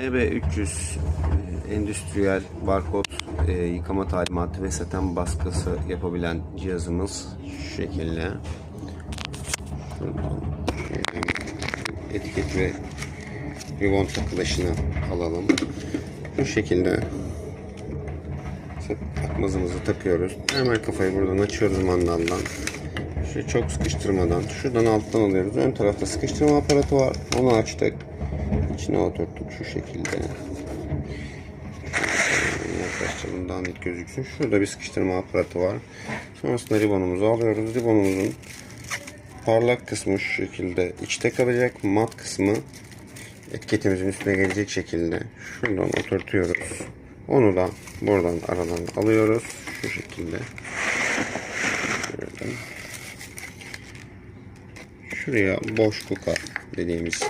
EB300 e, endüstriyel barkod e, yıkama talimatı ve saten baskısı yapabilen cihazımız şu şekilde. Şuradan etiket ve ribon takılışını alalım. Bu şekilde akmazımızı takıyoruz. Hemen kafayı buradan açıyoruz mandaldan. Şu çok sıkıştırmadan şuradan alttan alıyoruz. Ön tarafta sıkıştırma aparatı var. Onu açtık. İçine oturttuk şu şekilde. Yaklaştıralım daha net gözüksün. Şurada bir sıkıştırma aparatı var. Sonrasında ribonumuzu alıyoruz. Ribonumuzun parlak kısmı şu şekilde içte kalacak. Mat kısmı etiketimizin üstüne gelecek şekilde şuradan oturtuyoruz. Onu da buradan aradan alıyoruz. Şu şekilde. Şöyle. Şuraya boş kuka dediğimiz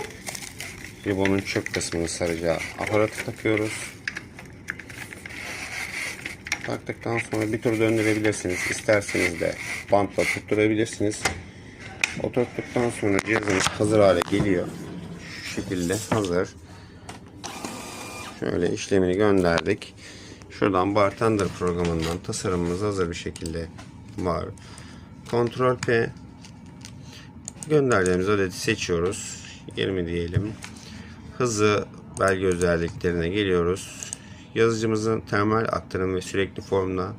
ribonun çöp kısmını saracağı aparatı takıyoruz. Taktıktan sonra bir tur döndürebilirsiniz. İsterseniz de bantla tutturabilirsiniz. Oturttuktan sonra cihazımız hazır hale geliyor. Şu şekilde hazır. Şöyle işlemini gönderdik. Şuradan Bartender programından tasarımımız hazır bir şekilde var. Ctrl P gönderdiğimiz adeti seçiyoruz. 20 diyelim. Hızı belge özelliklerine geliyoruz. Yazıcımızın termal aktarım ve sürekli formda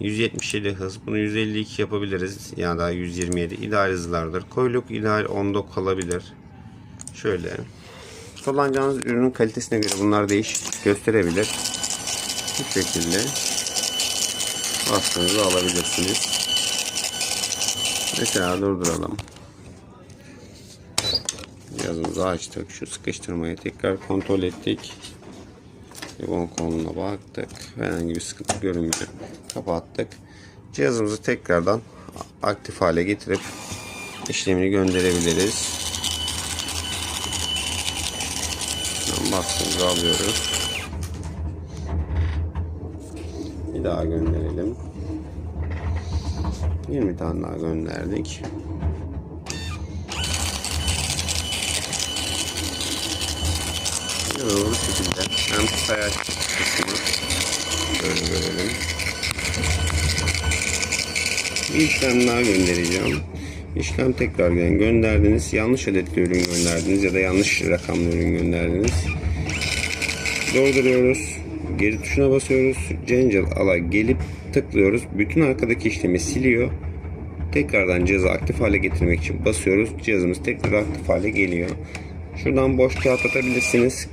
177 hız. Bunu 152 yapabiliriz. Ya da 127 ideal hızlardır. Koyluk ideal 10'da kalabilir. Şöyle. Kullanacağınız ürünün kalitesine göre bunlar değişik gösterebilir. Bu şekilde baskınızı alabilirsiniz. Mesela durduralım. Cihazımızı açtık. Şu sıkıştırmayı tekrar kontrol ettik. Ribon koluna baktık. Herhangi bir sıkıntı görünmüyor. Kapattık. Cihazımızı tekrardan aktif hale getirip işlemini gönderebiliriz. Baskımızı alıyoruz. Bir daha gönderelim. 20 tane daha gönderdik. Doğru şekilde hem sayaç kısmı böyle görelim. Bir işlem daha göndereceğim. İşlem tekrar yani gönderdiniz. Yanlış adetli ürün gönderdiniz ya da yanlış rakamlı ürün gönderdiniz. Dolduruyoruz. Geri tuşuna basıyoruz. Cancel ala gelip tıklıyoruz. Bütün arkadaki işlemi siliyor. Tekrardan cihazı aktif hale getirmek için basıyoruz. Cihazımız tekrar aktif hale geliyor. Şuradan boş kağıt atabilirsiniz.